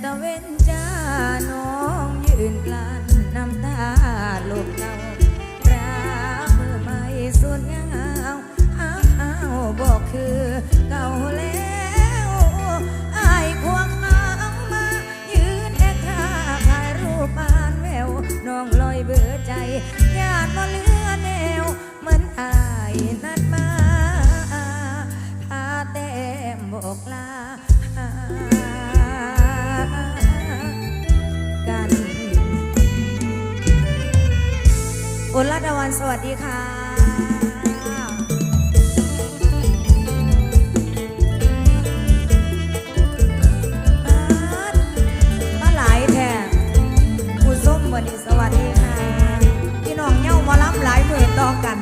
the wind กัน โอลาดวันสวัสดีค่ะันสวัสดีค่ะ พี่น้องเย่ามารับหลายหมื่นต่อกัน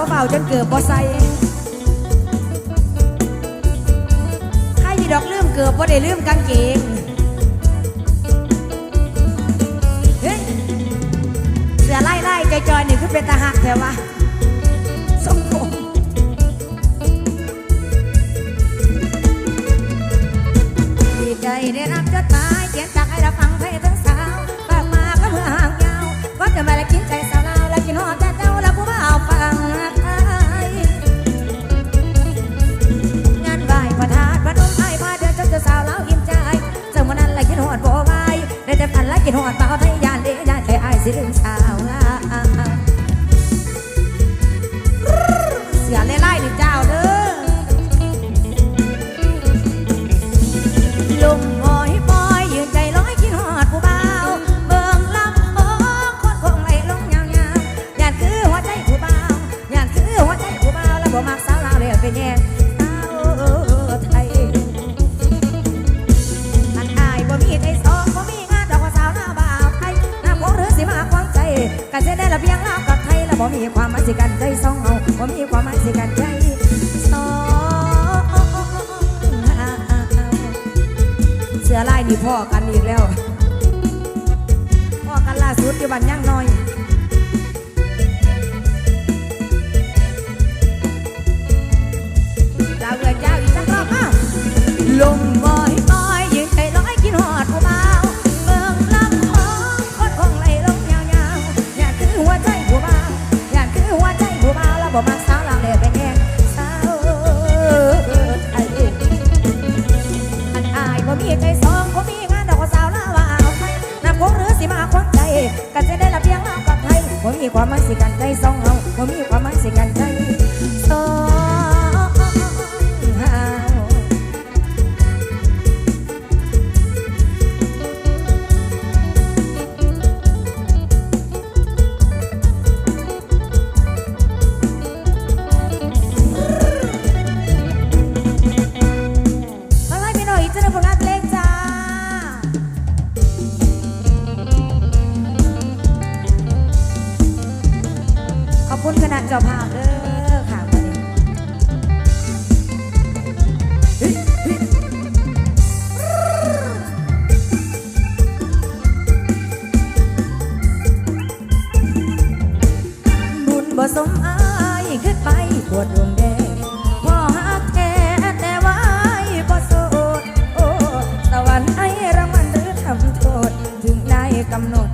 ่เบาจนเกือบบ่ใส่ใครมีดอกลืมเกือบบ่ได้ลืมกางเกงเฮ้ยเสือไล่ไล่ใจจอยๆนี่คือเป็นตาหักแถววะ มีความมาสิกันใจสองเอาว่ามีความมาสิกันใจสองเสือไล่ยนี่พ่อกันอีกแล้วพ่อกันล่าสุดอยู่บันย่างน้อย ก็จะได้รับเพียงเอากับไทยผมมีความมั่นสิกันใจสอง คุณคณะเจ้าภาพเด้อค่ะวันนี้บุญบ่สมอายขึ้นไปปวดดวงแดงพ่อฮักแท้แต่ว่าบ่โสดโอ้ตะวันไอ้รางวัลหรือทำโทษ ถึงได้กำหนด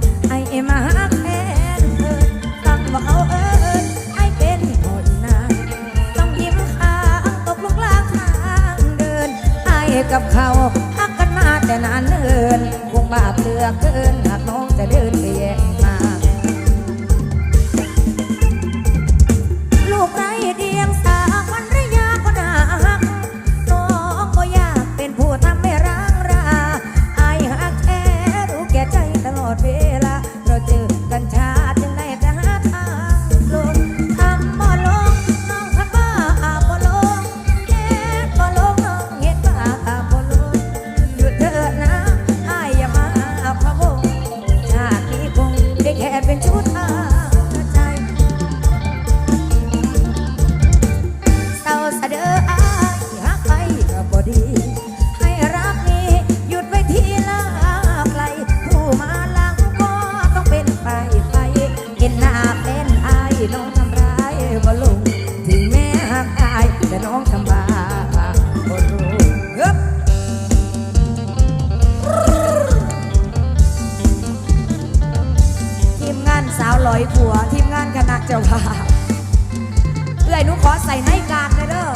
กับเขา อยผัวทีมงานคณะเจ้าภาพเอื่ยนุขอใส่ในการเด้อ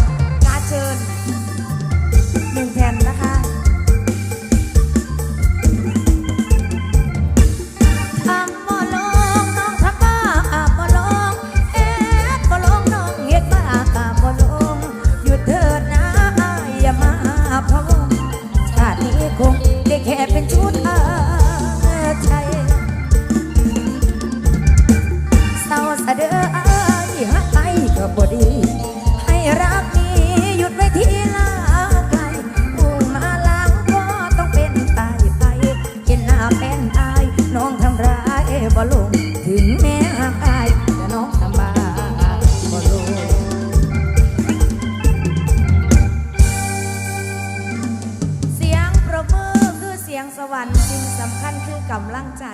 การเชิญหนึ่งแผ่นนะ บ่ลง ถึงแม้ห่างอายแต่น้องสบายบ่ลงเสียงประมือคือเสียงสวรรค์สิ่งสำคัญคือกำลังใจ